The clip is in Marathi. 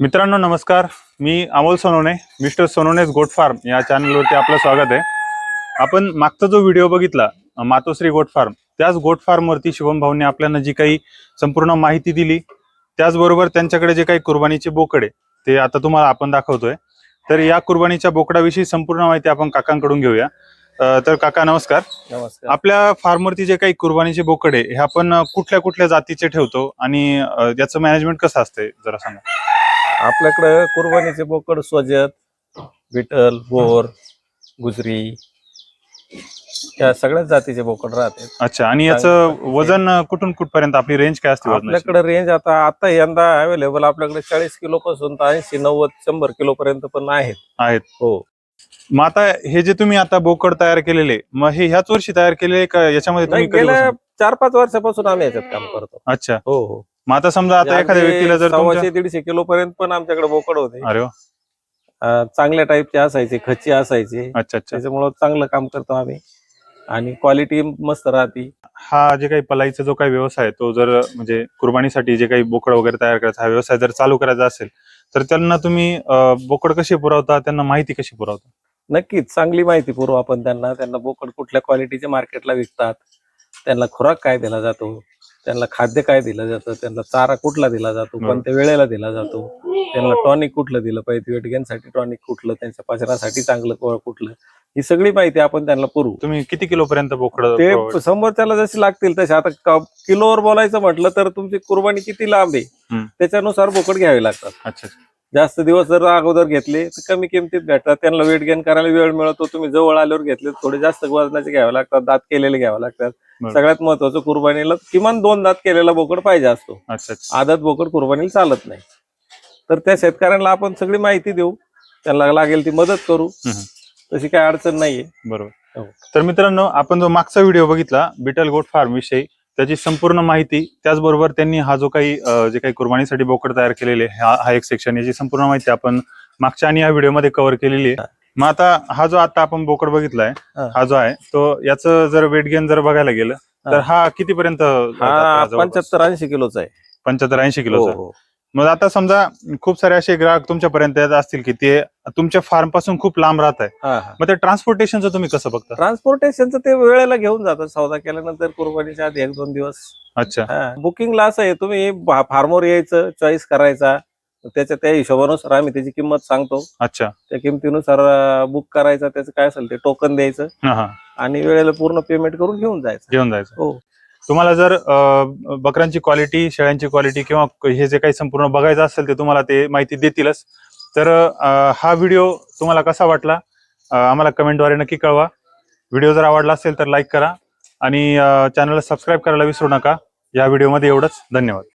मित्रांनो नमस्कार. मी अमोल सोनवणे मिस्टर सोनवणेस गोट फार्म या चॅनलवरती आपलं स्वागत आहे. आपण मागचा जो व्हिडिओ बघितला मातोश्री गोट फार्म त्याच गोट फार्मवरती शुभम भाऊने आपल्याला जी काही संपूर्ण माहिती दिली त्याचबरोबर त्यांच्याकडे जे काही कुर्बानीचे बोकड आहे ते आता तुम्हाला आपण दाखवतोय. तर या कुर्बानीच्या बोकडाविषयी संपूर्ण माहिती आपण काकांकडून घेऊया. तर काका नमस्कार. नमस्कार. आपल्या फार्मवरती जे काही कुर्बानीचे बोकड हे आपण कुठल्या कुठल्या जातीचे ठेवतो? आणि याचं मॅनेजमेंट कसं असतंय जरा सांगा. आपल्याकडे कुर्बानीचे बोकड स्वजत विठ्ठल बोर गुजरी या सगळ्याच जातीचे बोकड राहते. अच्छा आणि याचं वजन कुठून कुठपर्यंत आपली रेंज काय असते वजनाची? आपल्याकडे रेंज आता आता यंदा अवेलेबल आपल्याकडे चाळीस किलो पासून तर ऐंशी नव्वद शंभर किलो पर्यंत पण आहेत. आहेत. हो. मग आता हे जे तुम्ही आता बोकड तयार केलेले मग हे ह्याच वर्षी तयार केलेले का याच्यामध्ये नाही तुम्ही कधी गेल्या बसून- चार पाच वर्षापासून आम्ही याच्यात काम करतो. अच्छा. हो हो. मग आता समजा आता एखाद्या अगदी व्यक्तीला जर तुमच्या सव्वाशे दीडशे किलो पर्यंत पण आमच्याकडे बोकड होते. अरे वा. अं, चांगल्या टाईपचे असायचे खच्ची असायचे. अच्छा अच्छा. त्याच्यामुळं चांगलं काम करतो आम्ही. आणि क्वालिटी मस्त राहते. हा जे काही पलाईचा जो काही व्यवसाय आहे, तो जर म्हणजे कुर्बानीसाठी जे काही बोकड वगैरे तयार करायचा हा व्यवसाय जर चालू करायचा असेल तर त्यांना तुम्ही अं, बोकड कशी पुरवता? त्यांना माहिती कशी पुरवता? नक्कीच चांगली माहिती पुरवू आपण त्यांना. त्यांना बोकड कुठल्या क्वालिटीचे मार्केटला विकतात त्यांना खुराक काय दिला जातो त्यांना खाद्य काय दिलं जातं त्यांना चारा कुठला दिला जातो. कोणत्या वेळेला दिला जातो त्यांना टॉनिक कुठलं दिलं पाहिजे वेट गेनसाठी टॉनिक कुठलं त्यांच्या पचनासाठी चांगलं कुठलं ही सगळी माहिती आपण त्यांना पुरवू तुम्ही किती किलो पर्यंत बोकड ते provide- समोरच्याला जसे लागतील तसे आता किलोवर बोलायचं म्हटलं तर तुमची कुर्बानी किती लांब आहे. त्याच्यानुसार बोकड घ्यावे लागतात अच्छा. जास्त दिवस जर अगोदर घेतले तर कमी किमतीत भेटतात. त्यांना वेट गेन करायला वेळ मिळतो. तुम्ही जवळ आल्यावर घेतले थोडे जास्त वजनाचे घ्यावे लागतात दात केलेले घ्यावे लागतात. सगळ्यात महत्वाचं कुर्बानीला किमान दोन दात केलेला बोकड पाहिजे असतो. आदत बोकड कुर्बानीला चालत नाही. तर त्या शेतकऱ्यांना आपण सगळी माहिती देऊ. त्यांना लागेल ती मदत करू. तशी काही अडचण नाहीये. बरोबर. हो. तर मित्रांनो आपण जो मागचा व्हिडिओ बघितला बिटल गोट फार्म विषयी त्याची संपूर्ण माहिती त्याचबरोबर त्यांनी हा जो काही जे काही कुर्बानीसाठी बोकड तयार केलेले हा हा एक सेक्शन याची संपूर्ण माहिती आपण मागच्या आणि या व्हिडिओमध्ये कव्हर केलेली आहे. मग आता हा जो आता आपण बोकड बघितलाय हा. हा जो आहे तो याचं जर वेट गेन जर बघायला गेलं तर हा. कितीपर्यंत हा पंच्याहत्तर ऐंशी किलोचा आहे. पंच्याहत्तर ऐंशी हो, किलोचा हो. मग आता समजा खूप सारे असे ग्राहक तुमच्यापर्यंत येत असतील की ते तुमच्या फार्मपासून खूप लांब राहत आहे. मग ते ट्रान्सपोर्टेशनचं तुम्ही कसं बघता? ट्रान्सपोर्टेशनचं ते वेळेला घेऊन जातात. सौदा केल्यानंतर कुर्बानीच्या आधी एक दोन दिवस. अच्छा. बुकिंगला असं आहे तुम्ही फार्मवर यायचं चॉईस करायचा. त्याच्या त्या हिशोबानुसार आम्ही त्याची किंमत सांगतो. अच्छा. त्या किमतीनुसार बुक करायचं त्याचं काय असेल ते टोकन द्यायचं. आणि वेळेला पूर्ण पेमेंट करून घेऊन जायचं. घेऊन जायचं. हो. तुम्हाला जर बकऱ्यांची बकरांची क्वालिटी शेळ्यांची क्वालिटी किंवा हे जे काही संपूर्ण बघायचं असेल ते तुम्हाला ते माहिती देतीलच. तर हा व्हिडिओ तुम्हाला कसा वाटला? आम्हाला कमेंटद्वारे नक्की कळवा. व्हिडिओ जर आवडला असेल तर लाईक करा आणि चॅनलला सबस्क्राईब करायला विसरू नका. या व्हिडिओमध्ये एवढंच. धन्यवाद.